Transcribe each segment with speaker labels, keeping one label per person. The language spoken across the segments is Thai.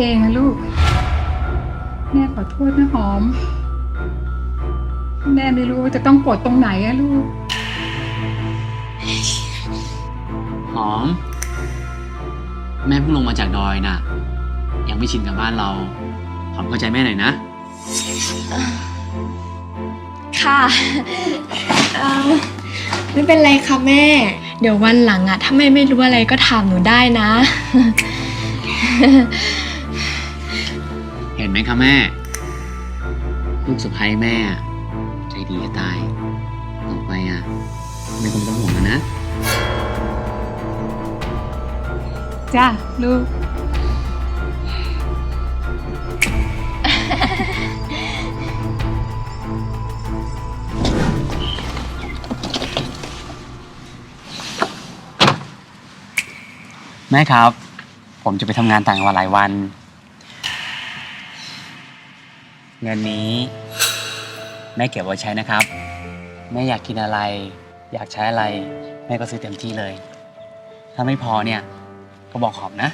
Speaker 1: แม่เองอะลูก แม่ขอโทษนะหอม แม่ไม่รู้ว่าจะต้องปลดตรงไหนอะลูก
Speaker 2: หอม แม่เพิ่งลงมาจากดอยน่ะ ยังไม่ชินกับบ้านเรา หอมเข้าใจแม่หน่อยนะ
Speaker 3: ค่ะ เอ่อไม่เป็นไรค่ะแม่ เดี๋ยววันหลังอะถ้าแม่ไม่รู้อะไรก็ถามหนูได้นะ
Speaker 2: เห็นไหมคะแม่ ลูกสะใภ้แม่อะใจดีจะตาย ต่อไปอะแม่ก็ไม่ต้องห่วงแล้วนะ
Speaker 1: จ้าลูก
Speaker 2: แม่ครับ ผมจะไปทำงานต่างจังหวัดหลายวัน เงินนี้ แม่เก็บไว้ใช้นะครับ แม่อยากกินอะไร อยากใช้อะไร แม่ก็ซื้อเต็มที่เลย ถ้าไม่พอเนี่ยก็บอกหอมนะ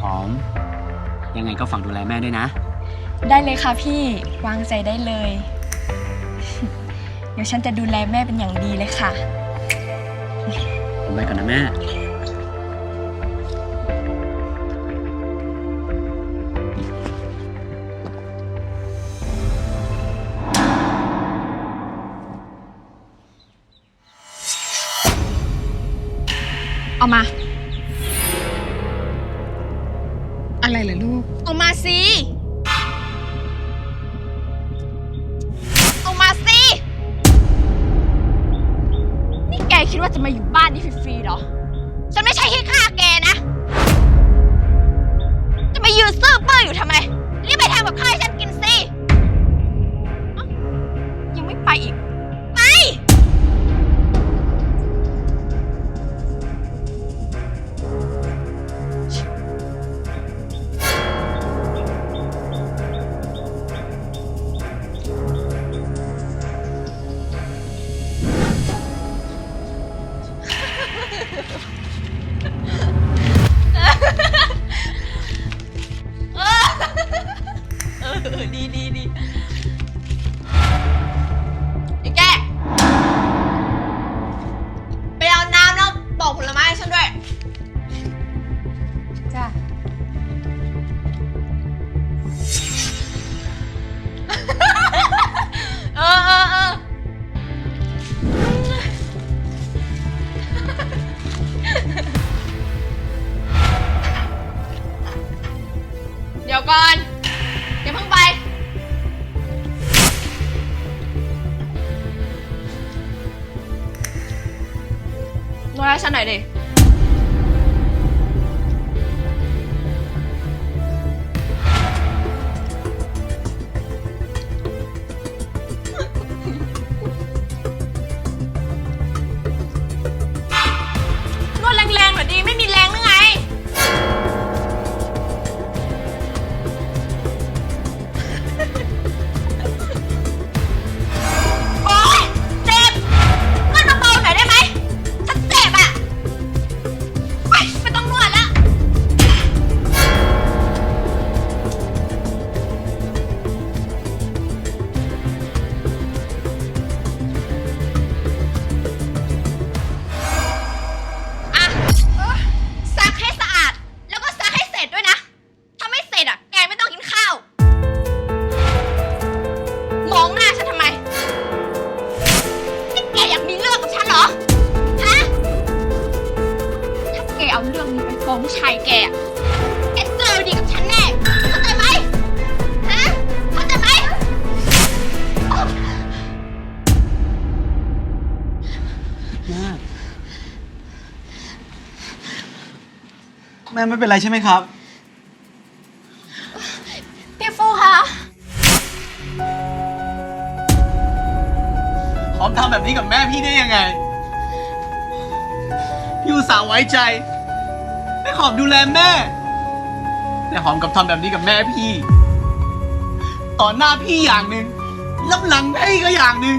Speaker 2: หอม ยังไงก็ฝากดูแลแม่ด้วยนะ
Speaker 3: ได้เลยค่ะพี่วางใจได้เลย เดี๋ยวฉันจะดูแลแม่เป็นอย่างดีเลยค่ะ
Speaker 2: ผมไปก่อนนะแม่
Speaker 3: มา แม่แม่ไม่เป็นไรใช่ไหม
Speaker 2: ครับ
Speaker 3: พี่ฟูคะ
Speaker 2: หอมทำแบบนี้กับแม่พี่ได้ยังไง พี่อุตส่าห์ไว้ใจให้หอมดูแลแม่ แต่หอมกลับทำแบบนี้กับแม่พี่ ต่อหน้าพี่อย่างหนึ่งรับหลังพี่ก็อย่างหนึ่ง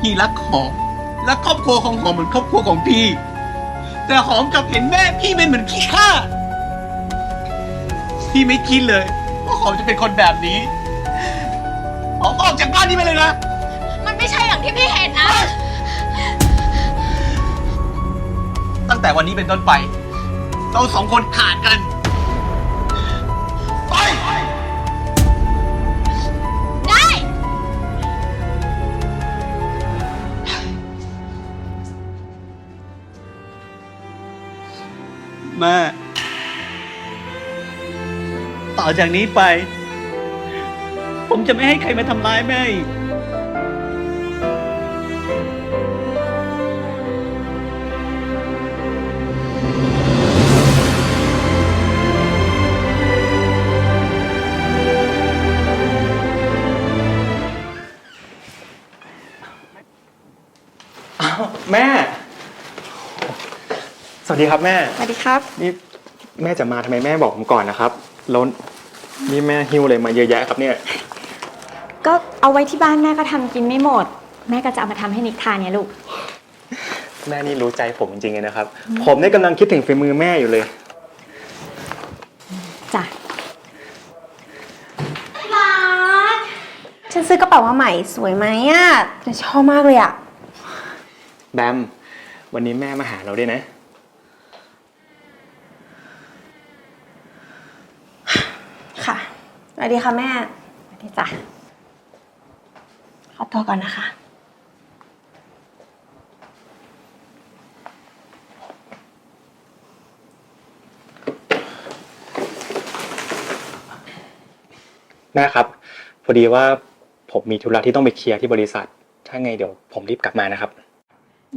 Speaker 2: พี่รักหอมและครอบครัวของหอมเหมือนครอบครัวของพี่หแต่หอมกลับเห็นแม่พี่เป็นเหมือนขี้ข้าพี่ไม่คิดเลยว่าหอมจะเป็นคนแบบนี้หอมออกจากบ้านนี้ไปเลยนะ
Speaker 3: มันไม่ใช่อย่างที่พี่เห็นนะ
Speaker 2: ตั้งแต่วันนี้เป็นต้นไป เราสองคนขาดกัน แม่ ต่อจากนี้ไป ผมจะไม่ให้ใครมาทำร้ายแม่อีก
Speaker 4: สวัสดีครับแม่
Speaker 5: สวัสดีครับ
Speaker 4: นี่แม่จะมาทำไมแม่บอกผมก่อนนะครับ แล้วนี่แม่หิ้วอะไรมาเยอะแยะครับเนี่ย
Speaker 5: ก็เอาไว้ที่บ้านแม่ก็ทำกินไม่หมด แม่ก็จะเอามาทำให้นิกทานเนี่ยลูก
Speaker 4: แม่นี่รู้ใจผมจริงๆเลยนะครับ ผมเนี่ยกำลังคิดถึงฝีมือแม่อยู่เลย
Speaker 5: จ้ะ
Speaker 6: ฉันซื้อกระเป๋ามาใหม่สวยไหมอะฉันชอบมากเลยอะ
Speaker 4: แบม วันนี้แม่มาหาเราด้วยนะ
Speaker 6: ค่ะ สวัสดีค่ะแม่
Speaker 5: สวัสดีจ้ะ
Speaker 6: ขอตัวก่อนนะคะ
Speaker 4: แม่ครับ พอดีว่าผมมีธุระที่ต้องไปเคลียร์ที่บริษัท ถ้าไงเดี๋ยวผมรีบกลับมานะครับ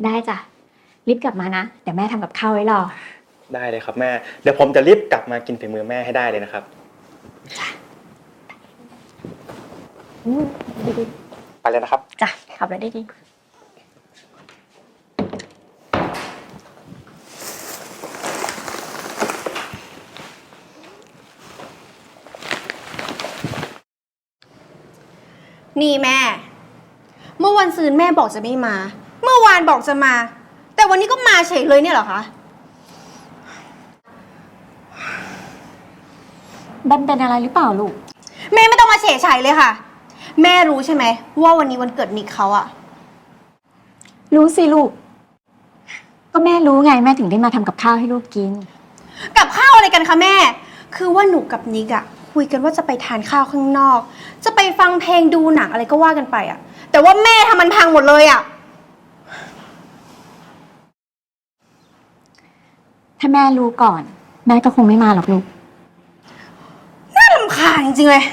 Speaker 5: ได้จ้ะรีบกลับมานะเดี๋ยวแม่ทำกับข้าวไว้รอ
Speaker 4: ได้เลยครับแม่ เดี๋ยวผมจะรีบกลับมากินฝีมือแม่ให้ได้เลยนะครับ ไปเลยนะครับ
Speaker 5: จ้ะขับรถได้ดี
Speaker 6: นี่แม่ เมื่อวันซืนแม่บอกจะไม่มา เมื่อวานบอกจะมา แต่วันนี้ก็มาเฉยเลยเนี่ยเหรอคะ
Speaker 5: แบมเป็นอะไรหรือเปล่าลูก
Speaker 6: แม่ไม่ต้องมาเฉยชัยเลยค่ะ แม่รู้ใช่ไหมว่าวันนี้วันเกิดนิกเขาอะ
Speaker 5: รู้สิลูก ก็แม่รู้ไงแม่ถึงได้มาทำกับข้าวให้ลูกกิน
Speaker 6: กับข้าวอะไรกันคะแม่ คือว่าหนูกับนิกอะคุยกันว่าจะไปทานข้าวข้างนอก จะไปฟังเพลงดูหนังอะไรก็ว่ากันไปอะแต่ว่าแม่ทำมันพังหมดเลยอะ
Speaker 5: ถ้าแม่รู้ก่อน แม่ก็คงไม่มาหรอกลูก
Speaker 6: น่าลำคาญจริงๆเลย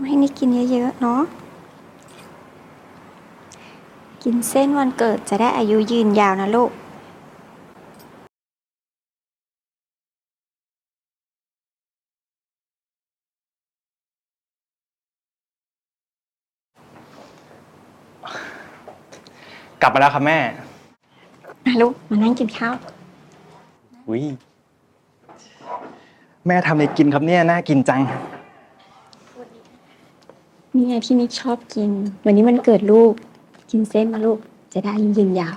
Speaker 6: ต้องให้นิกกินเยอะๆเนาะกินเส้นวันเกิดจะได้อายุยืนยาวนะลูก
Speaker 4: กลับมาแล้วครับแม่
Speaker 5: มาลูกมานั่งกินข้าว
Speaker 4: อุ้ยแม่ทำอะไรกินครับเนี่ย น่ากินจัง
Speaker 5: นี่ไงที่นิกชอบกิน วันนี้มันเกิดลูก กินเส้นมาลูก จะได้อายุยืนยาว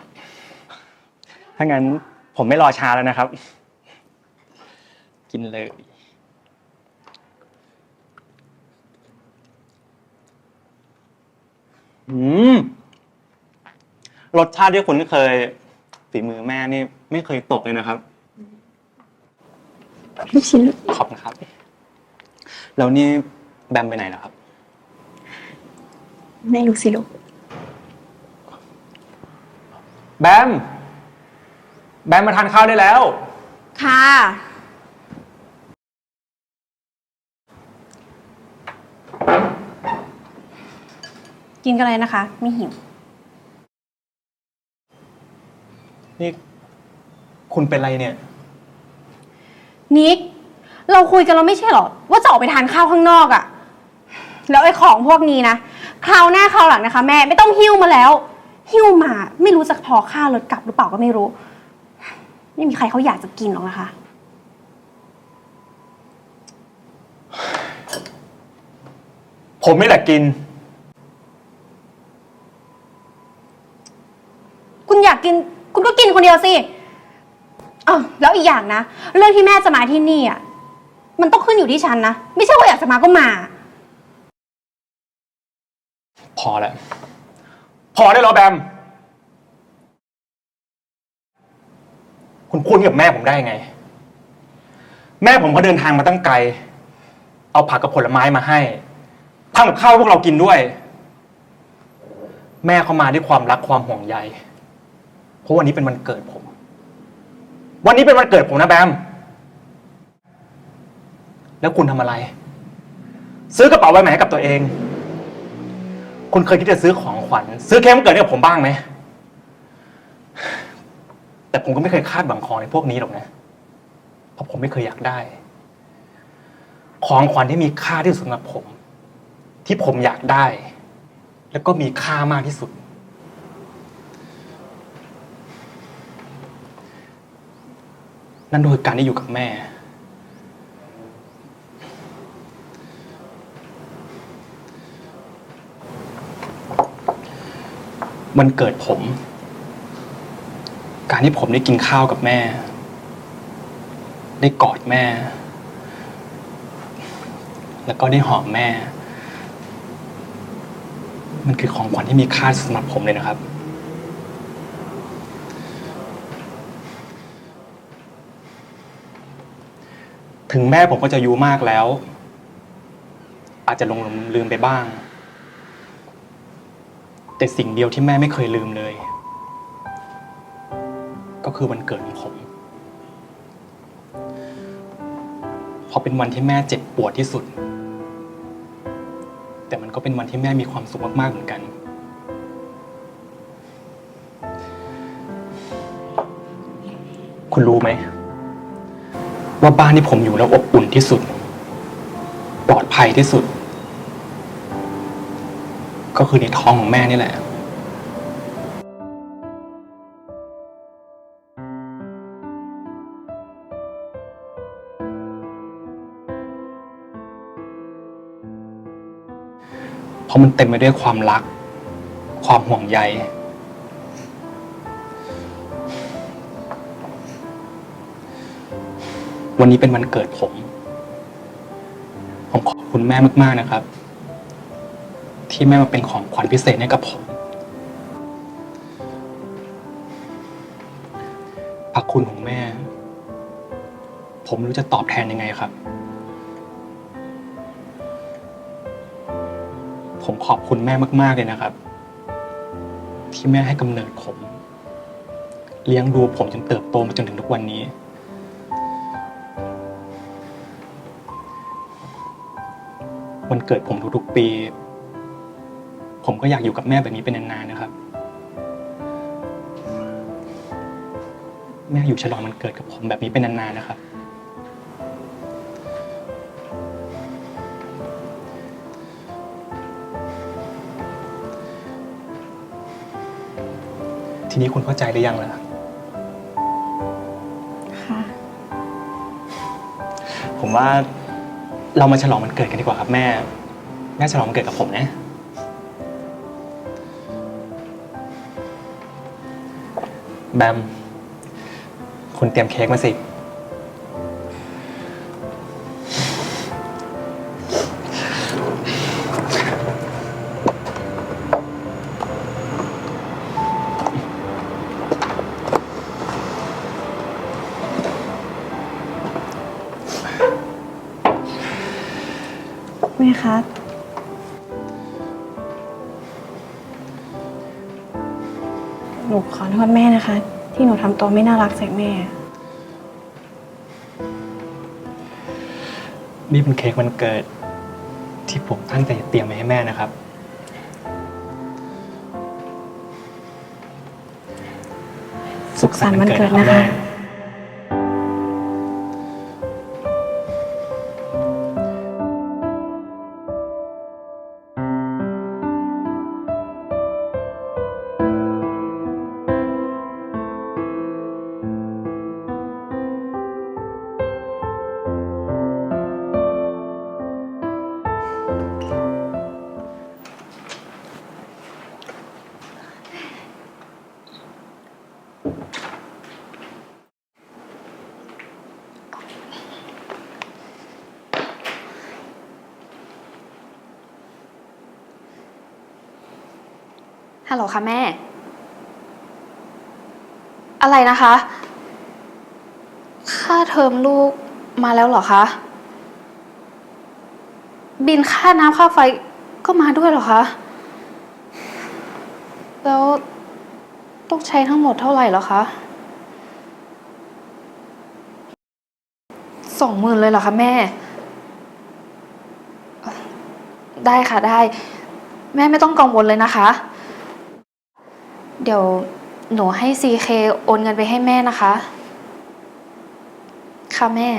Speaker 4: ถ้างั้นผมไม่รอช้าแล้วนะครับ กินเลย อืม รสชาติที่คุณเคยฝีมือแม่นี่ ไม่เคยตกเลยนะครับ
Speaker 5: ลูกชิ้นลูก
Speaker 4: ขอบคุณครับ แล้วนี่แบมไปไหนแล้วครับ
Speaker 5: ไม่รู้สิลูก
Speaker 4: แบม แบมมาทานข้าวได้แล้ว
Speaker 6: ค่ะ กินกันเลยนะคะ ไม่หิว
Speaker 4: นี่ คุณเป็นไรเนี่ย
Speaker 6: นิก เราคุยกันเราไม่ใช่เหรอ ว่าจะออกไปทานข้าวข้างนอกอะแล้วไอ้ของพวกนี้นะ คราวหน้าคราวหลังนะคะ แม่ไม่ต้องหิ้วมาแล้ว หิ้วมาไม่รู้จะพอค่ารถกลับหรือเปล่าก็ไม่รู้ ไม่มีใครเขาอยากจะกินหรอกนะคะ
Speaker 4: ผมไม่แหละกิน
Speaker 6: คุณอยากกิน คุณก็กินคนเดียวสิเออแล้วอีกอย่างนะ เรื่องที่แม่จะมาที่นี่อะมันต้องขึ้นอยู่ที่ฉันนะ ไม่ใช่ว่าอยากจะมาก็มา
Speaker 4: พอแล้วพอได้แล้วแบม คุณพูดกับแม่ผมได้ไง แม่ผมก็เดินทางมาตั้งไกล เอาผักกับผลไม้มาให้ทำกับข้าวพวกเรากินด้วย แม่เขามาด้วยความรักความห่วงใย เพราะวันนี้เป็นวันเกิดผม วันนี้เป็นวันเกิดผมนะแบม แล้วคุณทำอะไร ซื้อกระเป๋าใบใหม่ให้กับตัวเอง คุณเคยคิดจะซื้อของขวัญ ซื้อเค้กวันเกิดให้กับผมบ้างไหม แต่ผมก็ไม่เคยคาดหวังของในพวกนี้หรอกนะ เพราะผมไม่เคยอยากได้ ของขวัญที่มีค่าที่สุดสำหรับผม ที่ผมอยากได้ แล้วก็มีค่ามากที่สุด นั่นก็คือการได้อยู่กับแม่ มันเกิดผม การที่ผมได้กินข้าวกับแม่ ได้กอดแม่ แล้วก็ได้หอมแม่ มันคือของขวัญที่มีค่าสำหรับผมเลยนะครับ ถึงแม่ผมก็จะอายุมากแล้ว อาจจะลงลืมไปบ้าง แต่สิ่งเดียวที่แม่ไม่เคยลืมเลย ก็คือวันเกิดของผมเพราะเป็นวันที่แม่เจ็บปวดที่สุด แต่มันก็เป็นวันที่แม่มีความสุขมากๆเหมือนกัน คุณรู้ไหม ว่าบ้านที่ผมอยู่แล้วอบอุ่นที่สุด ปลอดภัยที่สุด ก็คือในท้องของแม่นี่แหละ เพราะมันเต็มไปด้วยความรัก ความห่วงใย วันนี้เป็นวันเกิดผม ผมขอบคุณแม่มาก ๆ นะครับ ที่แม่มาเป็นของขวัญพิเศษให้กับผม พระคุณของแม่ ผมไม่รู้จะตอบแทนยังไงครับ ผมขอบคุณแม่มาก ๆ เลยนะครับ ที่แม่ให้กำเนิดผม เลี้ยงดูผมจนเติบโตมาจนถึงทุกวันนี้วันเกิดผมทุกๆปี ผมก็อยากอยู่กับแม่แบบนี้เป็นนานๆนะครับ แม่อยู่ฉลองวันเกิดกับผมแบบนี้เป็นนานๆนะครับ ทีนี้คุณเข้าใจหรือยังล่ะ
Speaker 6: ค่ะ
Speaker 4: ผมว่าเรามาฉลองวันเกิดกันดีกว่าครับแม่ แม่ฉลองวันเกิดกับผมนะ แบม คุณเตรียมเค้กมาสิ
Speaker 6: ตัวไม่น่ารักใส่แม่
Speaker 4: นี่เป็นเค้กวันเกิด ที่ผมตั้งใจจะเตรียมไว้ให้แม่นะครับ
Speaker 6: สุขสันต์วันเกิด
Speaker 4: รับ
Speaker 6: นะคะ
Speaker 7: ฮัลโหลค่ะแม่ อะไรนะคะ ค่าเทอมลูกมาแล้วเหรอคะ บินค่าน้ำค่าไฟก็มาด้วยเหรอคะ แล้วต้องใช้ทั้งหมดเท่าไหร่เหรอคะ สองหมื่นเลยเหรอคะแม่ ได้ค่ะได้ แม่ไม่ต้องกังวลเลยนะคะ เดี๋ยวหนูให้ CK โอนเงินไปให้แม่นะคะ ค่ะแม่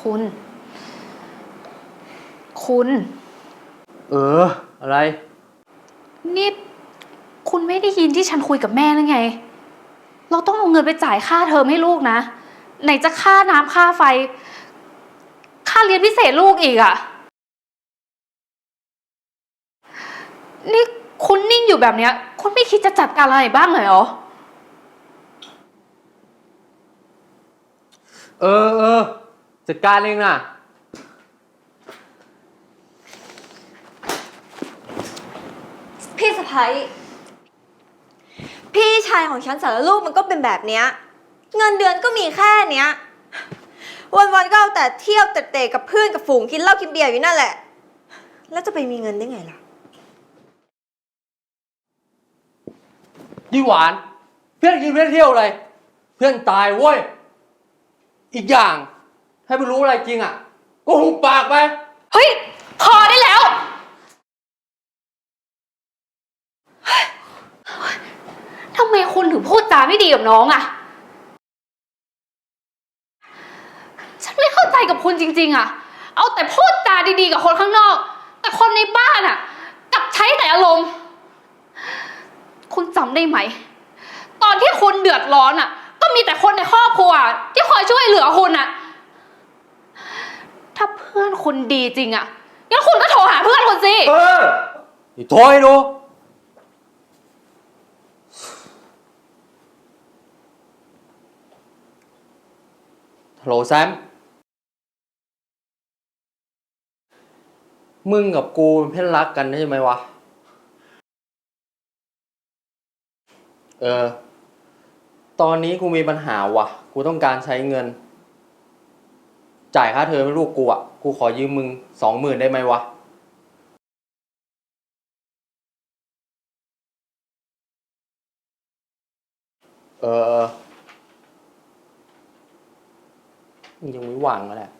Speaker 7: คุณ คุณ
Speaker 2: เออ อะไร
Speaker 7: นี่คุณไม่ได้ยินที่ฉันคุยกับแม่หรือไง เราต้องเอาเงินไปจ่ายค่าเทอมให้ลูกนะ ไหนจะค่าน้ำค่าไฟ ค่าเรียนพิเศษลูกอีกอะ่ะนี่คุณนิ่งอยู่แบบเนี้ย คุณไม่คิดจะจัดการอะไรบ้างเลยเหรอ
Speaker 2: เออเออจัดการเองน่ะ
Speaker 8: พี่สะพ้ยพี่ชายของฉันสารลูกมันก็เป็นแบบเนี้ย เงินเดือนก็มีแค่เนี้ย วันๆก็เอาแต่เที่ยวแต่เตะกับเพื่อนกับฝูงกินเหล้ากินเบียร์อยู่นั่นแหละ แล้วจะไปมีเงินได้ไงล่ะ
Speaker 9: ยี่หวาน เพื่อนกินเพื่อนเที่ยวเลย เพื่อนตายเว้ย อีกอย่าง ให้ไปรู้อะไรจริงอะ ก็หุบปากไป
Speaker 7: เฮ้ย พอได้แล้ว ทำไมคุณถึงพูดจาไม่ดีกับน้องอะฉันไม่เข้าใจกับคุณจริง ๆอะเอาแต่พูดจาดีๆกับคนข้างนอก แต่คนในบ้านอะกลับใช้แต่อารมณ์ คุณจำได้ไหม ตอนที่คุณเดือดร้อนอะก็มีแต่คนในครอบครัว ที่คอยช่วยเหลือคุณอะถ้าเพื่อนคุณดีจริงอะงั้นคุณก็โทรหาเพื่อนคุณสิ
Speaker 9: เอออย่โทรให้ดู โหลแซม มึงกับกูเป็นเพื่อนรักกันใช่ไหมวะ เออ ตอนนี้กูมีปัญหาว่ะ กูต้องการใช้เงิน จ่ายค่าเทอมให้ลูกกูอะ กูขอยืมมึงสองหมื่นได้ไหมวะ เออมึง ยังไม่วางแล้วแหละ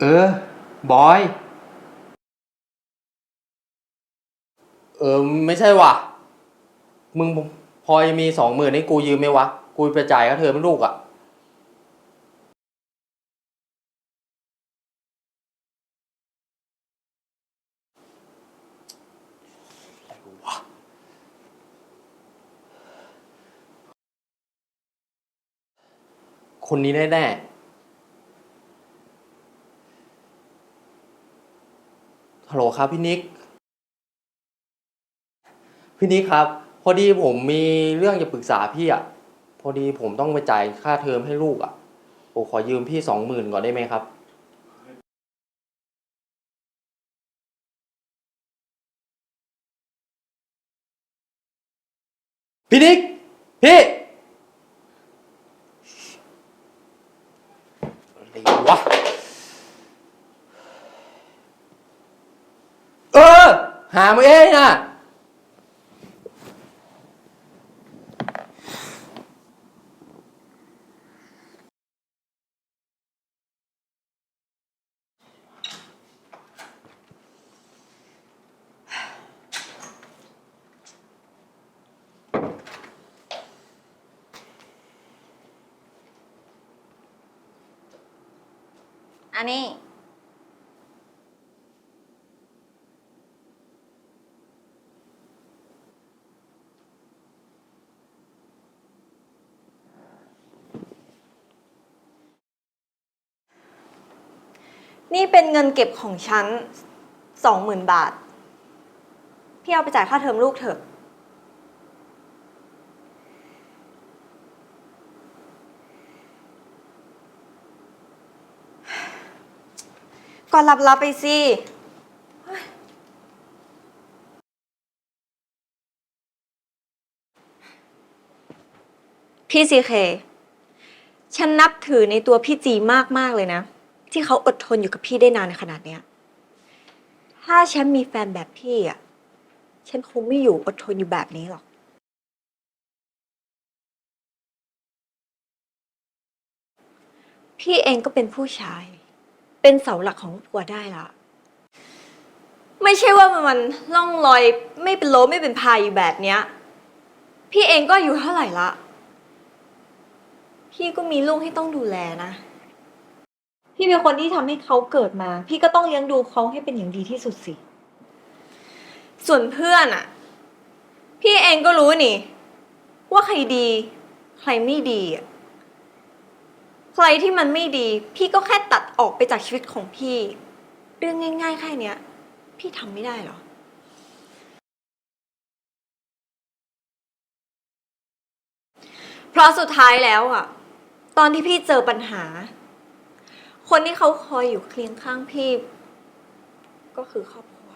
Speaker 9: เออ บอย เออ ไม่ใช่ว่ะ มึงพอจะมีสองหมื่นให้กูยืมไหมวะ กูไปจ่ายค่าเทอมให้ลูกอะ่ะ คนนี้แน่ๆฮัลโหลครับพี่นิก พี่นิกครับ พอดีผมมีเรื่องจะปรึกษาพี่อะ พอดีผมต้องไปจ่ายค่าเทอมให้ลูกอะผมขอยืมพี่สองหมื่นก่อนได้ไหมครับ พี่นิก พี่ อะไร วะ เออ หามาเองน่ะ
Speaker 8: อันนี้ นี่เป็นเงินเก็บของฉันสองหมื่นบาท พี่พี่เอาไปจ่ายค่าเทอมลูกเถอะ รับรับๆไปสิ พี่ซีเค ฉันนับถือในตัวพี่จีมากๆเลยนะ ที่เขาอดทนอยู่กับพี่ได้นานขนาดเนี้ย ถ้าฉันมีแฟนแบบพี่อะ ฉันคงไม่อยู่อดทนอยู่แบบนี้หรอก พี่เองก็เป็นผู้ชาย เป็นเสาหลักของครอบครัวได้ละไม่ใช่ว่ามันล่องลอยไม่เป็นโลไม่เป็นพายอยู่แบบเนี้ย พี่เองก็อายู่เท่าไหร่ละ พี่ก็มีลูกให้ต้องดูแลนะ พี่เป็นคนที่ทำให้เขาเกิดมา พี่ก็ต้องเลี้ยงดูเขาให้เป็นอย่างดีที่สุดสิ ส่วนเพื่อนอะพี่เองก็รู้นี่ ว่าใครดี ใครไม่ดีอะ ใครที่มันไม่ดี พี่ก็แค่ตัดออกไปจากชีวิตของพี่ เรื่องง่าย ๆ แค่เนี้ย พี่ทำไม่ได้เหรอ เพราะสุดท้ายแล้วอะตอนที่พี่เจอปัญหา คนที่เขาคอยอยู่เคียงข้างพี่ ก็คือครอบครัว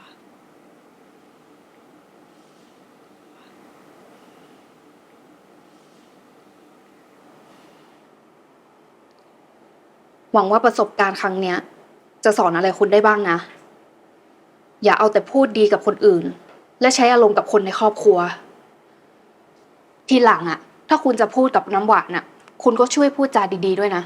Speaker 7: หวังว่าประสบการณ์ครั้งเนี้ย จะสอนอะไรคุณได้บ้างนะ อย่าเอาแต่พูดดีกับคนอื่น และใช้อารมณ์กับคนในครอบครัว ทีหลังอะถ้าคุณจะพูดกับน้ำหวานอะคุณก็ช่วยพูดจาดี ๆ ด้วยนะ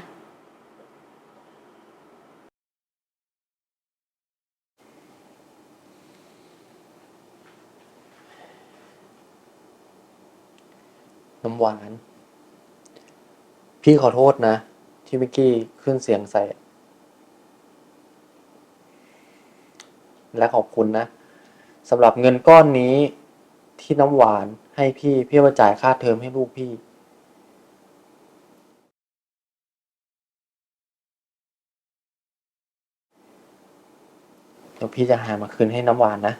Speaker 9: น้ำหวาน พี่ขอโทษนะ ที่เมื่อกี้ขึ้นเสียงใส่ และขอบคุณนะสำหรับเงินก้อนนี้ที่น้ำหวานให้พี่เพื่อมาจ่ายค่าเทอมให้ลูกพี่เดี๋ยวพี่จะหามาคืนให้น้ำหวานนะ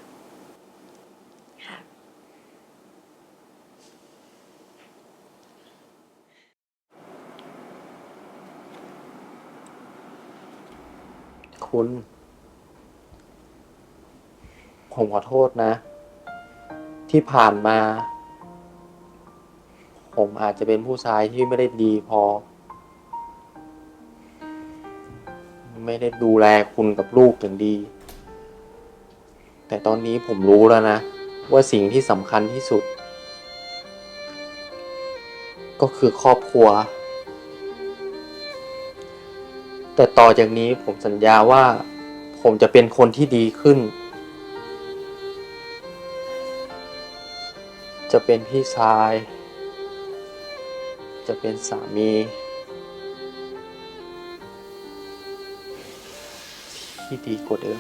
Speaker 9: คุณ ผมขอโทษนะ ที่ผ่านมา ผมอาจจะเป็นผู้ชายที่ไม่ได้ดีพอ ไม่ได้ดูแลคุณกับลูกอย่างดี แต่ตอนนี้ผมรู้แล้วนะ ว่าสิ่งที่สำคัญที่สุด ก็คือครอบครัว แต่ต่อจากนี้ผมสัญญาว่า ผมจะเป็นคนที่ดีขึ้น จะเป็นพี่ชาย จะเป็นสามี ที่ดีกว่าเดิม